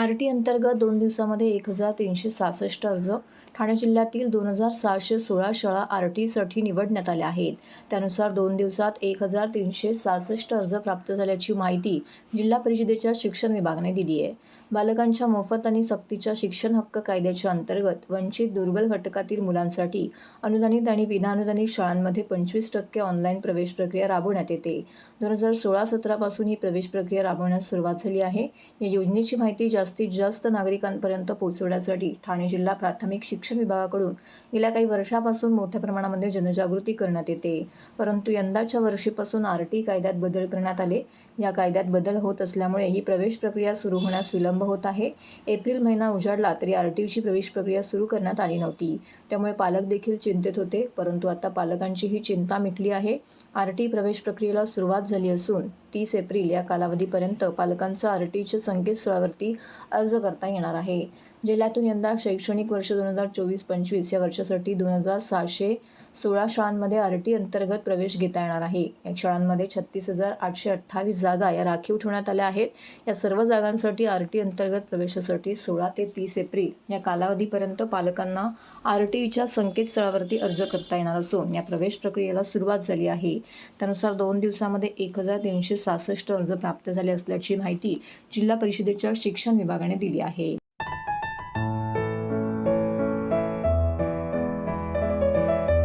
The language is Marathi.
आर टी अंतर्गत दोन दिवसामध्ये एक हजार तीनशे सहासष्ट अर्ज ठाणे जिल्ह्यातील दोन हजार सहाशे सोळा शाळा आर टीसाठी निवडण्यात आल्या आहेत. त्यानुसार दोन दिवसात एक हजार तीनशे सहासष्ट अर्ज प्राप्त झाल्याची माहिती जिल्हा परिषदेच्या शिक्षण विभागाने दिली आहे. बालकांच्या मोफत आणि सक्तीच्या शिक्षण हक्क कायद्याच्या अंतर्गत वंचित दुर्बल घटकातील मुलांसाठी अनुदानित आणि विनाअनुदानित शाळांमध्ये पंचवीस टक्के ऑनलाईन प्रवेश प्रक्रिया राबवण्यात येते. दोन हजार सोळा सतरापासून ही प्रवेश प्रक्रिया राबवण्यास सुरुवात झाली आहे. या योजनेची माहिती जास्तीत जास्त नागरिकांपर्यंत पोहोचवण्यासाठी ठाणे जिल्हा प्राथमिक शिक्षण शिक्षण विभागाकडून गेल्या काही वर्षापासून मोठ्या प्रमाणामध्ये जनजागृती करण्यात येते. परंतु यंदाच्या वर्षीपासून आर टी कायद्यात बदल करण्यात आले. या कायद्यात बदल होत असल्यामुळे ही प्रवेश प्रक्रिया सुरू होण्यास विलंब होत आहे. एप्रिल महिना उजाडला तरी आर टीची प्रवेश प्रक्रिया सुरू करण्यात आली नव्हती. त्यामुळे पालक देखील चिंतित होते. परंतु आता पालकांची ही चिंता मिटली आहे. आर टी प्रवेश प्रक्रियेला सुरुवात झाली असून तीस एप्रिल या कालावधीपर्यंत पालकांचा आर टीच्या संकेतस्थळावरती अर्ज करता येणार आहे. जिल्ह्यातून यंदा शैक्षणिक वर्ष दोन हजार चोवीस पंचवीस या वर्षासाठी दोन हजार सहाशे सोळा शाळांमध्ये आर टी अंतर्गत प्रवेश घेता येणार आहे. या शाळांमध्ये छत्तीस हजार आठशे अठ्ठावीस जागा या राखीव ठेवण्यात आल्या आहेत. या सर्व जागांसाठी आर टी अंतर्गत प्रवेशासाठी सोळा ते तीस एप्रिल या कालावधीपर्यंत पालकांना आर टीच्या संकेतस्थळावरती अर्ज करता येणार असून या प्रवेश प्रक्रियेला सुरुवात झाली आहे. त्यानुसार दोन दिवसामध्ये एक हजार तीनशे सहासष्ट अर्ज प्राप्त झाले असल्याची माहिती जिल्हा परिषदेच्या शिक्षण विभागाने दिली आहे.